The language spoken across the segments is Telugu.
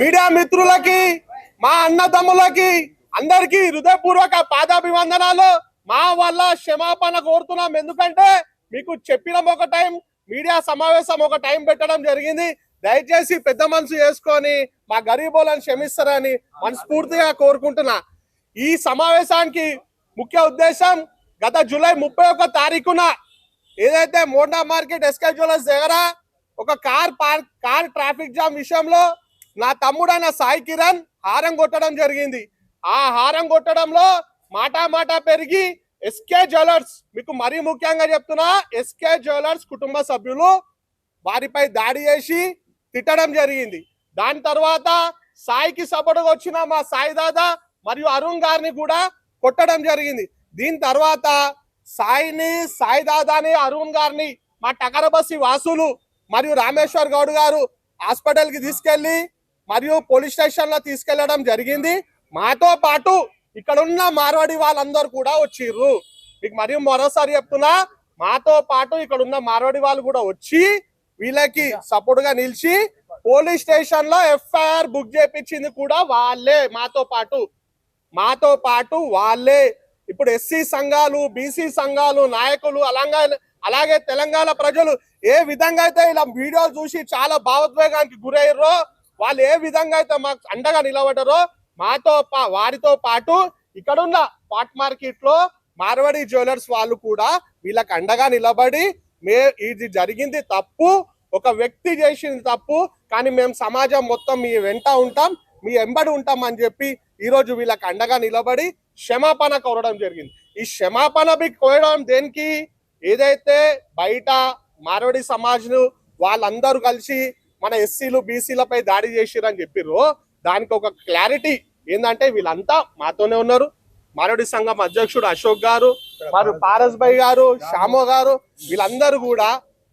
మీడియా మిత్రులకి మా అన్నదమ్ములకి అందరికీ హృదయపూర్వక పాదాభివందనాలు. మా వల్ల క్షమాపణ కోరుతున్నాం. ఎందుకంటే మీకు చెప్పిన ఒక టైం మీడియా సమావేశం ఒక టైం పెట్టడం జరిగింది. దయచేసి పెద్ద మనసు చేసుకొని మా గరీబోలను క్షమిస్తారని మనస్ఫూర్తిగా కోరుకుంటున్నా. ఈ సమావేశానికి ముఖ్య ఉద్దేశం గత జూలై ముప్పై ఒక్క తారీఖున ఏదైతే మోండా మార్కెట్ ఎస్కే జ్యువెలర్స్ దగ్గర ఒక car park car traffic jam విషయంలో నా తమ్ముడైన సాయి కిరణ్ హారం కొట్టడం జరిగింది. ఆ హారం కొట్టడంలో మాటా మాటా పెరిగి ఎస్కే జ్యువెలర్స్ మీకు మరీ ముఖ్యంగా చెప్తున్నా ఎస్కే జ్యువెలర్స్ కుటుంబ సభ్యులు వారిపై దాడి చేసి తిట్టడం జరిగింది. దాని తర్వాత సాయికి సపోర్ట్గా వచ్చిన మా సాయి దాదా మరియు అరుణ్ గారిని కూడా కొట్టడం జరిగింది. దీని తర్వాత సాయిని సాయి దాదాని అరుణ్ గారిని మా టకరబస్సి వాసులు మరియు రామేశ్వర్ గౌడ్ గారు హాస్పిటల్కి తీసుకెళ్ళి తీసుకెళ్ళి మరియు పోలీస్ స్టేషన్లో తీసుకెళ్ళడం జరిగింది. మాతో పాటు ఇక్కడ ఉన్న మార్వాడి వాళ్ళందరూ కూడా వచ్చిర్రు. మీకు మరియు మరోసారి చెప్తున్నా మాతో పాటు ఇక్కడ ఉన్న మార్వాడి వాళ్ళు కూడా వచ్చి వీళ్ళకి సపోర్ట్గా నిలిచి పోలీస్ స్టేషన్లో ఎఫ్ఐఆర్ బుక్ చేపించింది కూడా వాళ్ళే మాతో పాటు. మాతో పాటు వాళ్ళే. ఇప్పుడు ఎస్సీ సంఘాలు బీసీ సంఘాలు నాయకులు అలాగే అలాగే తెలంగాణ ప్రజలు ఏ విధంగా అయితే ఇలా వీడియోలు చూసి చాలా భావోద్వేగానికి గురయ్యారో వాళ్ళు ఏ విధంగా అయితే మాకు అండగా నిలబడ్డారో మాతో పా- వారితో పాటు ఇక్కడున్న పాట్ మార్కెట్లో మార్వాడి జ్యువెలర్స్ వాళ్ళు కూడా వీళ్ళకి అండగా నిలబడి మే ఇది జరిగింది తప్పు ఒక వ్యక్తి చేసింది తప్పు కానీ మేము సమాజం మొత్తం మీ వెంట ఉంటాం మీ ఎంబడి ఉంటాం అని చెప్పి ఈరోజు వీళ్ళకి అండగా నిలబడి క్షమాపణ కోరడం జరిగింది. ఈ క్షమాపణ మీకు కోరడం దేనికి? ఏదైతే బయట మార్వడి సమాజ్ను వాళ్ళందరూ కలిసి మన ఎస్సీలు బీసీలపై దాడి చేసిరని చెప్పిర్రు. దానికి ఒక క్లారిటీ ఏంటంటే వీళ్ళంతా మాతోనే ఉన్నారు. మారడి సంఘం అధ్యక్షుడు అశోక్ గారు మరి పారస్ భాయ్ గారు శ్యామో గారు వీళ్ళందరూ కూడా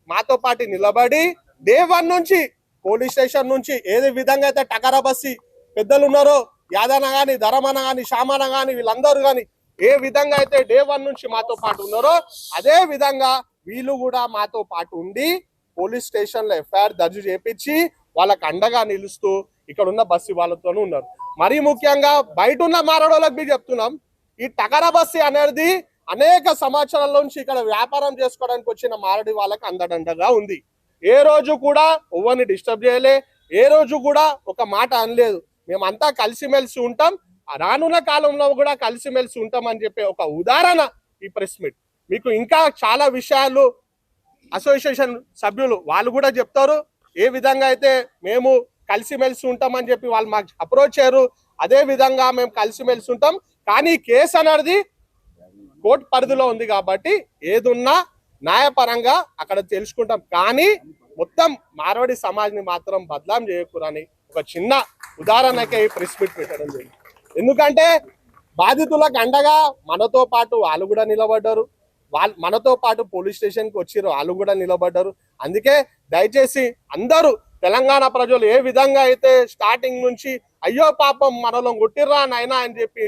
మాతో పాటు నిలబడి డే వన్ నుంచి పోలీస్ స్టేషన్ నుంచి ఏది విధంగా అయితే టకరా బస్సి పెద్దలు ఉన్నారో యాదన గాని ధరమన గాని శ్యామన గాని వీళ్ళందరూ గాని ఏ విధంగా అయితే డే వన్ నుంచి మాతో పాటు ఉన్నారో అదే విధంగా వీళ్ళు కూడా మాతో పాటు ఉండి పోలీస్ స్టేషన్లో ఎఫ్ఐఆర్ దర్జు చేపించి వాళ్ళకు అండగా నిలుస్తూ ఇక్కడ ఉన్న బస్సు వాళ్ళతోనూ ఉన్నారు. మరీ ముఖ్యంగా బయట ఉన్న మారడోళ్ళకి మీరు చెప్తున్నాం ఈ టకరా బస్సు అనేది అనేక సంవత్సరాల నుంచి ఇక్కడ వ్యాపారం చేసుకోవడానికి వచ్చిన మారడి వాళ్ళకి అందడండగా ఉంది. ఏ రోజు కూడా ఎవరిని డిస్టర్బ్ చేయలే ఏ రోజు కూడా ఒక మాట అనలేదు. మేమంతా కలిసిమెలిసి ఉంటాం రానున్న కాలంలో కూడా కలిసిమెలిసి ఉంటాం అని చెప్పే ఒక ఉదాహరణ ఈ ప్రెస్ మీట్. మీకు ఇంకా చాలా విషయాలు అసోసియేషన్ సభ్యులు వాళ్ళు కూడా చెప్తారు ఏ విధంగా అయితే మేము కలిసిమెలిసి ఉంటామని చెప్పి వాళ్ళు మాకు అప్రోచ్ చేయరు అదే విధంగా మేము కలిసిమెలిసి ఉంటాం. కానీ కేసు అనేది కోర్టు పరిధిలో ఉంది కాబట్టి ఏదున్నా న్యాయపరంగా అక్కడ తెలుసుకుంటాం. కానీ మొత్తం మార్వాడి సమాజ్ని మాత్రం బదలాం చేయకూరని ఒక చిన్న ఉదాహరణకే ఈ ప్రెస్ మీట్ పెట్టడం జరిగింది. ఎందుకంటే బాధితులకు అండగా మనతో పాటు వాళ్ళు కూడా నిలబడ్డారు. వాళ్ళు మనతో పాటు పోలీస్ స్టేషన్కి వచ్చారు వచ్చిర్రు. వాళ్ళు కూడా నిలబడ్డారు. అందుకే దయచేసి అందరూ తెలంగాణ ప్రజలు ఏ విధంగా అయితే స్టార్టింగ్ నుంచి అయ్యో పాపం మనలో కొట్టిర్రా నాయనా అని చెప్పి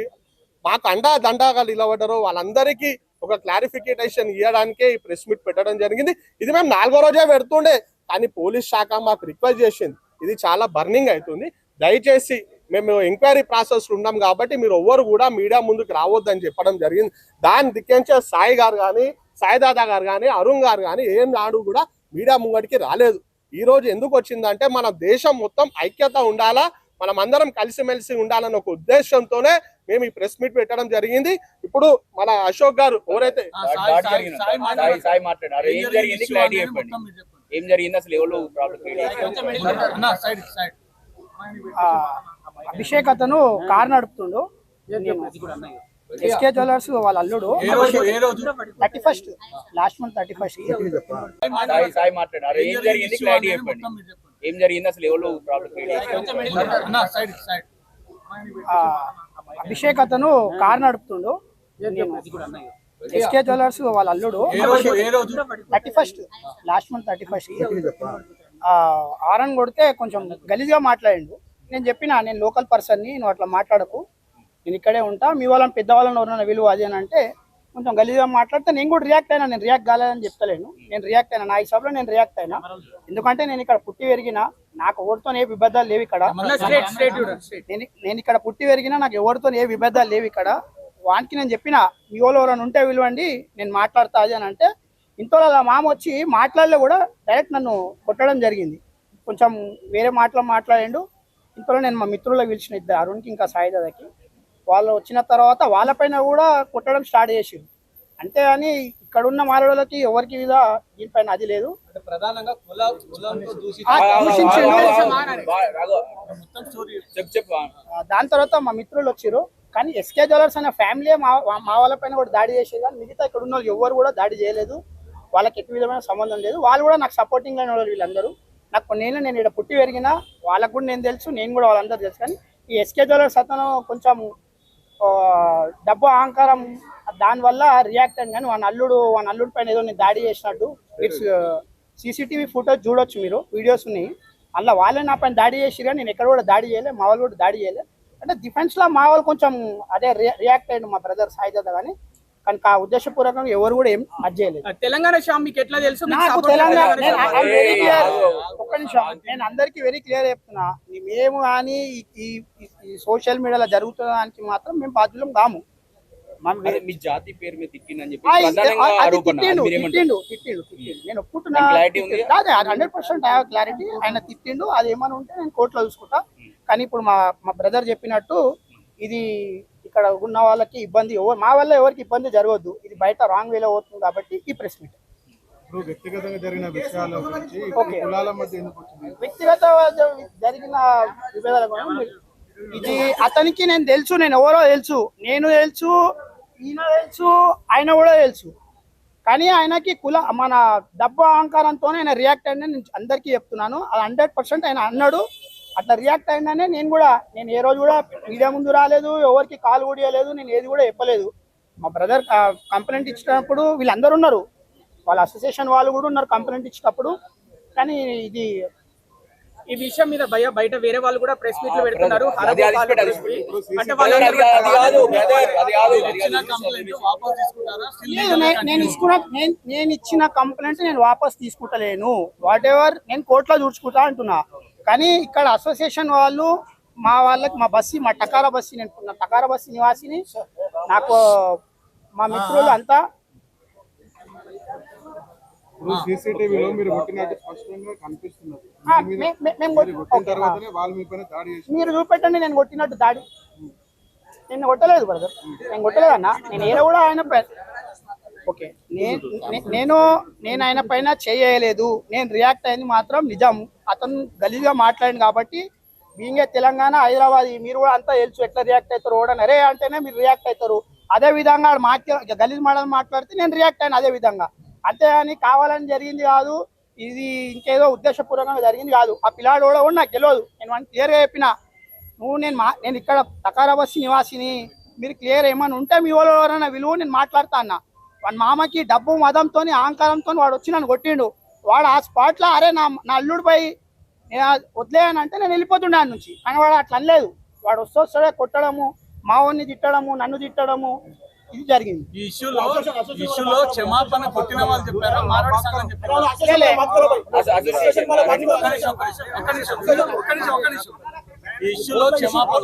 మాకు అండా దండాగా నిలబడ్డారు వాళ్ళందరికీ ఒక క్లారిఫికేషన్ ఇవ్వడానికే ఈ ప్రెస్ మీట్ పెట్టడం జరిగింది. ఇది మేము నాలుగో రోజే పెడుతుండే కానీ పోలీస్ శాఖ మాకు రిక్వెస్ట్ చేసింది. ఇది చాలా బర్నింగ్ అవుతుంది. దయచేసి మేము ఎంక్వైరీ ప్రాసెస్ ఉన్నాం కాబట్టి మీరు ఎవ్వరు కూడా మీడియా ముందుకు రావద్దని చెప్పడం జరిగింది. దాని దిక్కించే సాయి గారు కానీ సాయి దాదా గారు కానీ అరుణ్ గారు కానీ ఏం నాడు కూడా మీడియా ముంగడికి రాలేదు. ఈ రోజు ఎందుకు వచ్చిందంటే మన దేశం మొత్తం ఐక్యత ఉండాలా మనం అందరం కలిసిమెలిసి ఉండాలన్న ఒక ఉద్దేశంతోనే మేము ఈ ప్రెస్ మీట్ పెట్టడం జరిగింది. ఇప్పుడు మన అశోక్ గారు ఎవరైతే. ఏం జరిగింది అసలు ఎవరు అభిషేక్ అతను కార్ నడుపుతుండు. ఎస్కే జ్యువెలర్స్ వాళ్ళ అల్లుడు. ఏ రోజు ఏ రోజు? Thirty first last month thirty first. Sai Sai మాట్లాడారు ఏం జరిగింది? issue క్లారిటీ అనేది చెప్పండి. మొత్తం మీరు చెప్పండి. ఏం జరిగింది? అసలు ఎవరు ప్రాబ్లం అన్న, సైడ్ సైడ్ అభిషేక్ అతను కార్ నడుపుతుండు. ఎస్కే జ్యువెలర్స్ వాళ్ళ అల్లుడు. ఏ రోజు ఏ రోజు? Thirty first last month thirty first. Aaron కొడితే కొంచెం గలీజ్గా మాట్లాడిండు. నేను చెప్పిన నేను లోకల్ పర్సన్ని నువ్వు అట్లా మాట్లాడకు. నేను ఇక్కడే ఉంటా. మీ వాళ్ళని పెద్దవాళ్ళని ఎవరైనా విలువ అది అని అంటే కొంచెం గలీజ్గా మాట్లాడితే నేను కూడా రియాక్ట్ అయినా నేను రియాక్ట్ కాలేదని చెప్తలేను. నేను రియాక్ట్ అయినా. నా హిసాబ్లో నేను రియాక్ట్ అయినా. ఎందుకంటే నేను ఇక్కడ పుట్టి పెరిగిన నాకు ఎవరితో ఏ విభేదాలు లేవు ఇక్కడ. నేను ఇక్కడ పుట్టి పెరిగినా నాకు ఎవరితో ఏ విభేదాలు లేవు ఇక్కడ. వానికి నేను చెప్పిన మీ వాళ్ళు ఎవరైనా ఉంటే విలువండి నేను మాట్లాడతా అది అని అంటే ఇంతలో మామ వచ్చి మాట్లాడలే కూడా డైరెక్ట్ నన్ను కొట్టడం జరిగింది. కొంచెం వేరే మాటలు మాట్లాడిండు. ఇంతలో నేను మా మిత్రులకు పిలిచిన ఇద్దరు అరుణ్కి ఇంకా సాయిదాదకి. వాళ్ళు వచ్చిన తర్వాత వాళ్ళపైన కూడా కొట్టడం స్టార్ట్ అంతే అని ఇక్కడ ఉన్న మాలవాళ్ళకి ఎవరికి మీద దీనిపైన అది లేదు. ప్రధానంగా దాని తర్వాత మా మిత్రులు వచ్చారు కానీ ఎస్కే జ్యువెలర్స్ అనే ఫ్యామిలీ మా మా వాళ్ళ పైన కూడా దాడి చేసేది కానీ మిగతా ఇక్కడ ఉన్న వాళ్ళు ఎవరు కూడా దాడి చేయలేదు. వాళ్ళకి ఎట్టి విధమైన సంబంధం లేదు. వాళ్ళు కూడా నాకు సపోర్టింగ్ అయిన వాళ్ళు వీళ్ళందరూ. నాకు నేను నేను ఇక్కడ పుట్టి పెరిగిన వాళ్ళకు కూడా నేను తెలుసు నేను కూడా వాళ్ళందరూ తెలుసు. కానీ ఈ ఎస్కే జ్యువెలర్స్ అతను కొంచెం డబ్బు అహంకారం దానివల్ల రియాక్ట్ అయ్యాను కానీ వాళ్ళ అల్లుడు వాళ్ళ అల్లుడి పైన ఏదో నేను దాడి చేసినట్టు. ఇట్స్ సీసీటీవీ ఫుటేజ్ చూడొచ్చు మీరు వీడియోస్ ఉన్నాయి అలా వాళ్ళే నా పైన దాడి చేసిరు కానీ నేను ఎక్కడ కూడా దాడి చేయలే మా వాళ్ళు కూడా దాడి చేయలే. అంటే డిఫెన్స్లో మా వాళ్ళు కొంచెం అదే రియాక్ట్ అయ్యిండు మా బ్రదర్ సాయిదాద కానీ కానీ ఆ ఉద్దేశపూర్వకంగా ఎవరు కూడా ఏం అది చేయలేదు. తెలంగాణ శ్యామ్ మీకు ఎట్లా తెలుసు? నాకు తెలంగాణ clear. ఏ, ఒక్క నిమిషం. నేను అందరికీ వెరీ క్లియర్ చెప్తున్నా. మేము కానీ ఈ- సోషల్ మీడియాలో జరుగుతున్న దానికి మాత్రం మేము బాధ్యులం కాము. మీ జాతి పేరు మీద చెప్పి? హండ్రెడ్ పర్సెంట్ క్లారిటీ ఆయన తిట్టిండు అది ఏమైనా ఉంటే నేను కోర్టులో చూసుకుంటా. కానీ ఇప్పుడు మా మా బ్రదర్ చెప్పినట్టు ఇది ఇక్కడ ఉన్న వాళ్ళకి ఇబ్బంది ఎవరు మా వల్ల ఎవరికి ఇబ్బంది జరగవద్దు ఇది బయట రాంగ్ వేలో అవుతుంది కాబట్టి ఈ ప్రెస్ మీట్ ఇప్పుడు వ్యక్తిగతంగా జరిగిన విషయాల గురించి ఓకే. కులాల మధ్య ఎందుకు వచ్చింది? వ్యక్తిగత జరిగిన విభేదాల గురించి మీరు- ఇది అతనికి నేను తెలుసు నేను ఎవరో తెలుసు. నేను తెలుసు ఈయన తెలుసు ఆయన కూడా తెలుసు. కానీ ఆయనకి కుల మన డబ్బు అహంకారంతో ఆయన రియాక్ట్ అయిందని నేను అందరికీ చెప్తున్నాను. అది హండ్రెడ్ పర్సెంట్ ఆయన అన్నాడు. అట్లా రియాక్ట్ అయిందనే నేను కూడా నేను ఏ రోజు కూడా మీడియా ముందు రాలేదు ఎవరికి కాల్ కూడా ఇవ్వలేదు నేను ఏది కూడా చెప్పలేదు. మా బ్రదర్ కంప్లైంట్ ఇచ్చినప్పుడు వీళ్ళందరూ ఉన్నారు. వాళ్ళ అసోసియేషన్ వాళ్ళు కూడా ఉన్నారు కంప్లైంట్ ఇచ్చినప్పుడు. కానీ ఇది ఈ విషయం మీద భయ బయట వేరే వాళ్ళు కూడా ప్రెస్ మీట్లు పెడుతున్నారు? నేను ఇచ్చిన నేను నేను ఇచ్చిన కంప్లైంట్ నేను వాపస్ తీసుకుంటలేను. వాట్ ఎవర్ నేను కోర్టులో చూసుకుంటా అంటున్నా. కానీ ఇక్కడ అసోసియేషన్ వాళ్ళు మా వాళ్ళకి మా బస్సి మా టకారా బస్సి నేను టకారా బస్సి నివాసిని నాకు మా మిత్రులు అంతా మీరు చూపెట్టండి నేను కొట్టినట్టు దాడి. నేను కొట్టలేదు బ్రదర్. నేను కొట్టలేదు అన్న నేను ఏదో కూడా ఆయన ఓకే. నేను నేను నేను ఆయన పైన చేయలేదు. నేను రియాక్ట్ అయింది మాత్రం నిజం. అతను గలీజ్గా మాట్లాడింది కాబట్టి బీయింగ్ ఏ తెలంగాణ హైదరాబాద్ మీరు కూడా అంతా తెలుసు ఎట్లా రియాక్ట్ అవుతారు కూడా అరే అంటేనే మీరు రియాక్ట్ అవుతారు అదే విధంగా మాట్లా గలీజ్ మాటలు మాట్లాడితే నేను రియాక్ట్ అయిన అదే విధంగా. అంతేగాని కావాలని జరిగింది కాదు. ఇది ఇంకేదో ఉద్దేశపూర్వకంగా జరిగింది కాదు. ఆ పిల్లాడు కూడా నాకు తెలియదు నేను వాడిని క్లియర్గా చెప్పిన. నువ్వు నేను మా నేను ఇక్కడ తకారాబస్సి నివాసిని మీరు క్లియర్ ఏమైనా ఉంటే మీ వాళ్ళు ఎవరైనా విలువ నేను మాట్లాడతా అన్న. మామకి డబ్బు మదంతో అహంకారంతో వాడు వచ్చి నన్ను కొట్టిండు. వాడు ఆ స్పాట్లో అరే నా నా అల్లుడిపై నేను వదిలేయని అంటే నేను వెళ్ళిపోతుండే ఆయన నుంచి. కానీ వాడు అట్లా అనలేదు. వాడు వస్తూ వస్తాడే కొట్టడము మా వాడిని తిట్టడము నన్ను తిట్టడము ఇది జరిగింది. ఇష్యూలో క్షమాపణ కొట్టిన వాళ్ళు చెప్పారా? సంఘం చెప్పారా. ఈ ఇష్యూలో క్షమాపణ.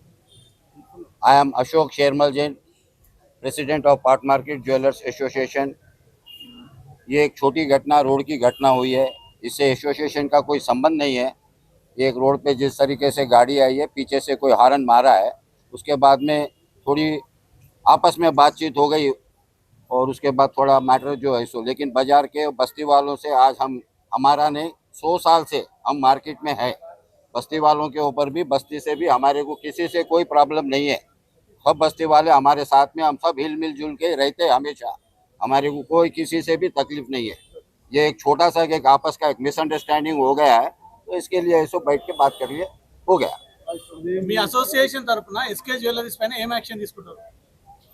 I am Ashok Shermal Jain president of part market jewellers association ये एक छोटी घटना, रोड की घटना हुई है। इससे एसोसिएशन का कोई संबंध नहीं है। एक रोड पे जिस तरीके से गाड़ी आई है, पीछे से कोई हारन मारा है, उसके बाद में थोड़ी आपस में बातचीत हो गई और उसके बाद थोड़ा मैटर जो है सो लेकिन बाज़ार के बस्ती वालों से आज हम, हमारा नहीं, सौ साल से हम मार्केट में है। बस्ती वालों के ऊपर भी, बस्ती से भी, हमारे को किसी से कोई प्रॉब्लम नहीं है। सब बस्ती वाले हमारे साथ में हम सब हिल मिल जुल के रहते हैं हमेशा हमारे को कोई किसी से भी तकलीफ नहीं है ये एक छोटा सा एक आपस का एक मिसअंडरस्टैंडिंग हो गया है तो इसके लिए ऐसो बैठ के बात कर लिए हो गया మీ అసోసియేషన్ తరపున ఎస్కే జ్యువెలరీస్ పైన ఏం యాక్షన్ తీసుకుంటారు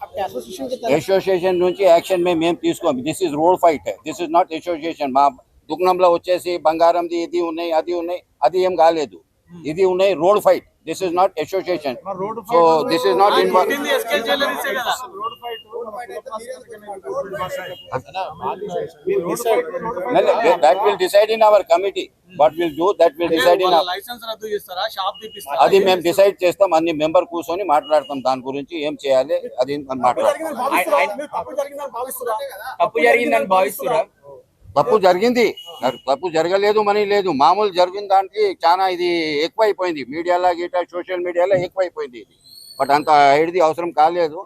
आपके एसोसिएशन की तरफ అసోసియేషన్ నుంచి యాక్షన్ మేము మేము తీసుకోము this is road fight this is not association మా దుగ్నంలో వచ్చేసి బంగారంది ఇది ఉన్నాయి అది ఉన్నాయి అది ఏం కాలేదు ఇది ఉన్నాయి road fight this is not association. So this is not involve పుట్టింది ఎస్కే జ్యువెలరీసే కదా. that will decide in our committee. What we'll do that will decide in our licence రద్దు చేస్తారా? షాప్ తీపిస్తారా? అది మేము డిసైడ్ చేస్తాం. అన్ని మెంబర్ కూర్చొని మాట్లాడతాం దాని గురించి ఏం చేయాలి అది మాట్లాడతాం. తప్పు జరిగిందని భావిస్తురా తప్పు జరిగింది. తప్పు జరగలేదు మనీ లేదు. మామూలు జరిగిన దానికి చాలా ఇది ఎక్కువైపోయింది. మీడియాలో గీటా సోషల్ మీడియాలో ఎక్కువైపోయింది ఇది. బట్ అంత ఐడిది అవసరం కాలేదు.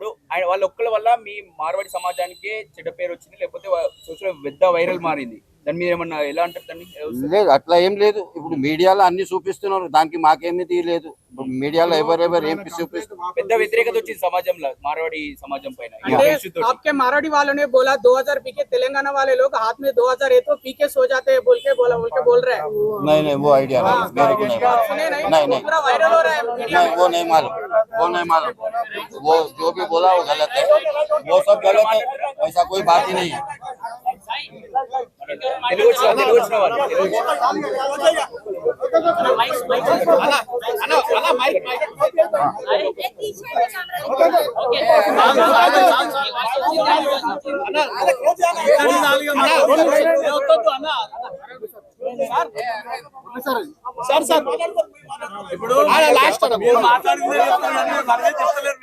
వాళ్ళ ఒక్కల వల్ల మీ మార్వాడి సమాజానికి చెడ్డ పేరు వచ్చింది లేకపోతే సోషల్ పెద్ద వైరల్ మారింది. దాని మీద ఏమన్నా ఎలా అంటారు దాన్ని లేదు అట్లా ఏం లేదు ఇప్పుడు మీడియాలో అన్ని చూపిస్తున్నారు దానికి మాకేమీ లేదు ఇప్పుడు మీడియాలో ఎవరెవరు ఏం చూపిస్తున్నారు పెద్ద వ్యతిరేకత వచ్చింది సమాజంలో మార్వాడి సమాజం పైన ఈ అంటే issue తోటి. आपके मारवाड़ी वालों ने बोला 2000 पी के तेलंगाना वाले लोग हाथ में 2000 है तो पी के सो जाते हैं बोल के बोला बोल के बोल रहे हैं नहीं नहीं वो आइडिया नहीं मेरे को नहीं सुने मालूम नहीं नहीं नहीं पूरा वायरल हो रहा है मीडिया नहीं वो नहीं मालूम वो नहीं मालूम वो जो भी बोला वो गलत है वो सब गलत है ऐसा कोई बात ही नहीं है సార్ సార్ ఇప్పుడు లాస్ట్ మీరు మనమే చెప్తలేరు.